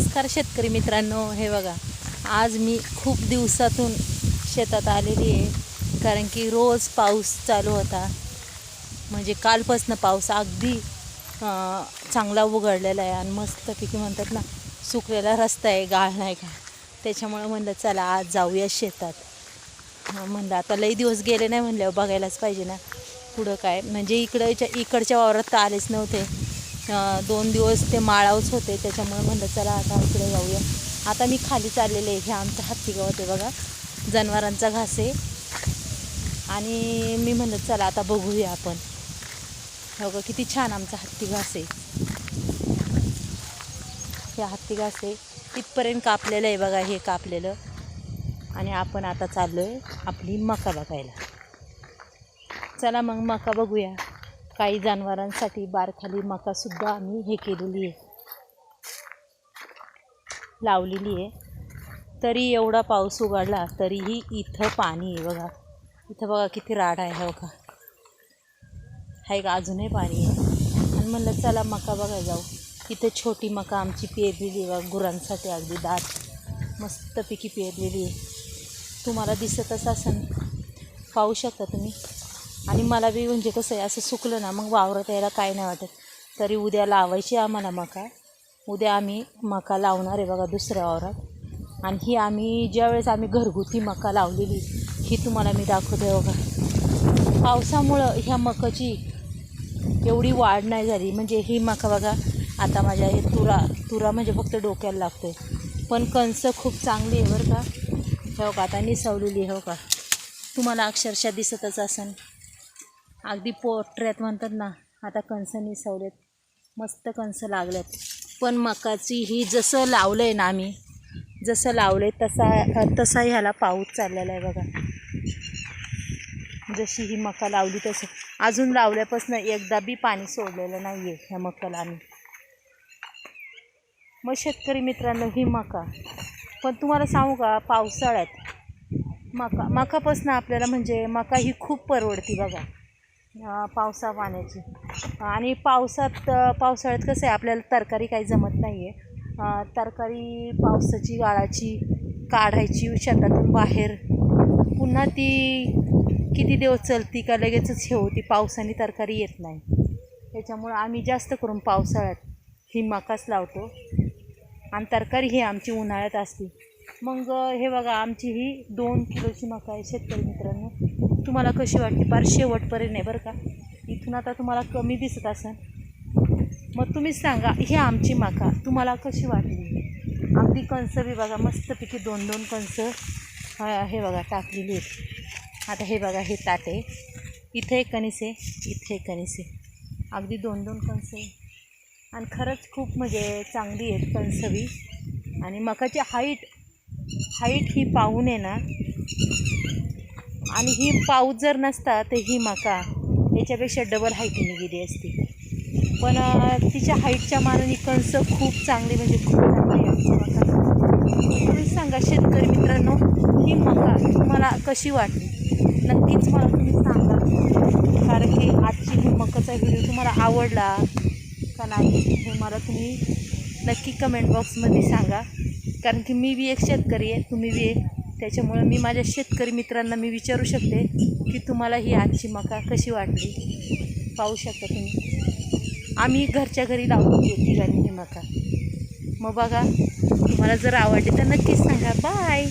नमस्कार शेतकरी मित्रांनो हे बघा आज मी खूप दिवसातून शेतात आलेली आहे कारण की रोज पाऊस चालू होता. म्हणजे कालपासनं पाऊस अगदी चांगला उघडलेला आहे आणि मस्तपैकी म्हणतात ना सुकलेला रस्ता आहे गाळ नाही का? त्याच्यामुळं म्हणलं चला आज जाऊया शेतात. म्हणलं आता लई दिवस गेले नाही म्हणल्यावर बघायलाच पाहिजे ना पुढं काय? म्हणजे इकडच्या इकडच्या वावरात तर आलेच नव्हते. दोन दिवस ते माळावच होते त्याच्यामुळे म्हणलं चला आता इकडे जाऊया. आता मी खाली चाललेले आहे हे आमचं हत्ती गावात आहे बघा. जनावरांचा घास आहे. आणि मी म्हणलं चला आता बघूया आपण. हो किती छान आमचा हत्ती घास आहे. हे हत्ती घास आहे. तिथपर्यंत कापलेलं आहे बघा हे कापलेलं. आणि आपण आता चाललो आहे आपली मका बघायला. चला मग मका बघूया. काही जनावरांसाठी बारखाली मकासुद्धा आम्ही हे केलेली आहे. लावलेली आहे. तरी एवढा पाऊस उघडला तरीही इथं पाणी आहे बघा. इथं बघा किती राड आहे बघा. का आहे का अजूनही पाणी आहे. आणि म्हणलं चला मका बघा जाऊ. इथं छोटी मका आमची पेरलेली आहे बघा गुरांसाठी अगदी दाट मस्तपैकी पेरलेली आहे. तुम्हाला दिसतच असेल पाहू शकता तुम्ही. आणि मला बी म्हणजे कसं आहे असं सुकलं ना मग वावरत यायला काय नाही वाटत. तरी उद्या लावायची आम्हाला मका. उद्या आम्ही मका लावणार आहे बघा दुसऱ्या वावरात. आणि ही आम्ही ज्यावेळेस आम्ही घरगुती मका लावलेली ही तुम्हाला मी दाखवते बघा. पावसामुळं ह्या मकाची एवढी वाढ नाही झाली. म्हणजे ही मका बघा आता माझ्या हे तुरा तुरा म्हणजे फक्त डोक्याला लागते पण कणसं खूप चांगली आहे बरं का. हो का आता निसवलेली हो का तुम्हाला अक्षरशः दिसतच असेल. अगदी पोटऱ्यात म्हणतात ना आता कणस सवलेत मस्त कणसं लागल्यात पण मकाची ही जसं लावलं आहे ना आम्ही जसं लावलं आहे तसा तसा ह्याला पाऊस चाललेला आहे बघा. जशी ही मका लावली तसं. अजून लावल्यापासून एकदा बी पाणी सोडलेलं नाही आहे ह्या मकाला आम्ही. मग शेतकरी मित्रांनो ही मका. पण तुम्हाला सांगू का पावसाळ्यात मका मकापासून आपल्याला म्हणजे मका ही खूप परवडती बघा. पावसा पाण्याची. आणि पावसात पावसाळ्यात कसं आहे आपल्याला तरकारी काही जमत नाही आहे तरकारी पावसाची गाळाची काढायची शेतातून बाहेर. पुन्हा ती किती दिवस चलती का लगेचच हे होती पावसाने तरकारी येत नाही. त्याच्यामुळं आम्ही जास्त करून पावसाळ्यात ही मकाच लावतो. आणि तरकारी ही आमची उन्हाळ्यात असते. मग हे बघा आमची ही दोन किलोची मका आहे शेतकरी मित्रांनो. तुम्हाला कशी वाटते फार शेवटपर्यंत आहे बरं का? इथून आता तुम्हाला कमी दिसत असेल. मग तुम्हीच सांगा ही आमची मका. तुम्हाला कशी वाटली? अगदी कणसं बी बघा मस्तपैकी दोन दोन कणसं हे बघा टाकलेली आहेत. आता हे बघा हे ताटे. आहे इथे एक कणीस आहे इथे एक कणीस आहे. अगदी दोन दोन कणसं आहे. आणि खरंच खूप म्हणजे चांगली आहेत कणसवी आणि मकाची हाईट हाईट ही पाहून आहे ना आणि ही पाऊस जर नसता तर ही मका. याच्यापेक्षा डबल हाईटीने गेली असती. पण तिच्या हाईटच्या मानाने कणसं खूप चांगली म्हणजे खूप चांगली आहे आमची मका तुम्ही सांगा शेतकरी मित्रांनो ही मका तुम्हाला कशी वाटली? नक्कीच मला तुम्ही सांगा. कारण की आजची ही मकाचा व्हिडिओ तुम्हाला आवडला का नाही हे मला तुम्ही नक्की कमेंट बॉक्समध्ये सांगा. कारण की मी बी एक शेतकरी आहे तुम्ही बी एक त्याच्यामुळं मी माझ्या शेतकरी मित्रांना मी विचारू शकते की तुम्हाला ही आजची मका कशी वाटली? पाहू शकता तुम्ही. आम्ही घरच्या घरी लावून घेतली गाणी ही मका. मग बघा तुम्हाला जर आवडली तर नक्कीच सांगा. बाय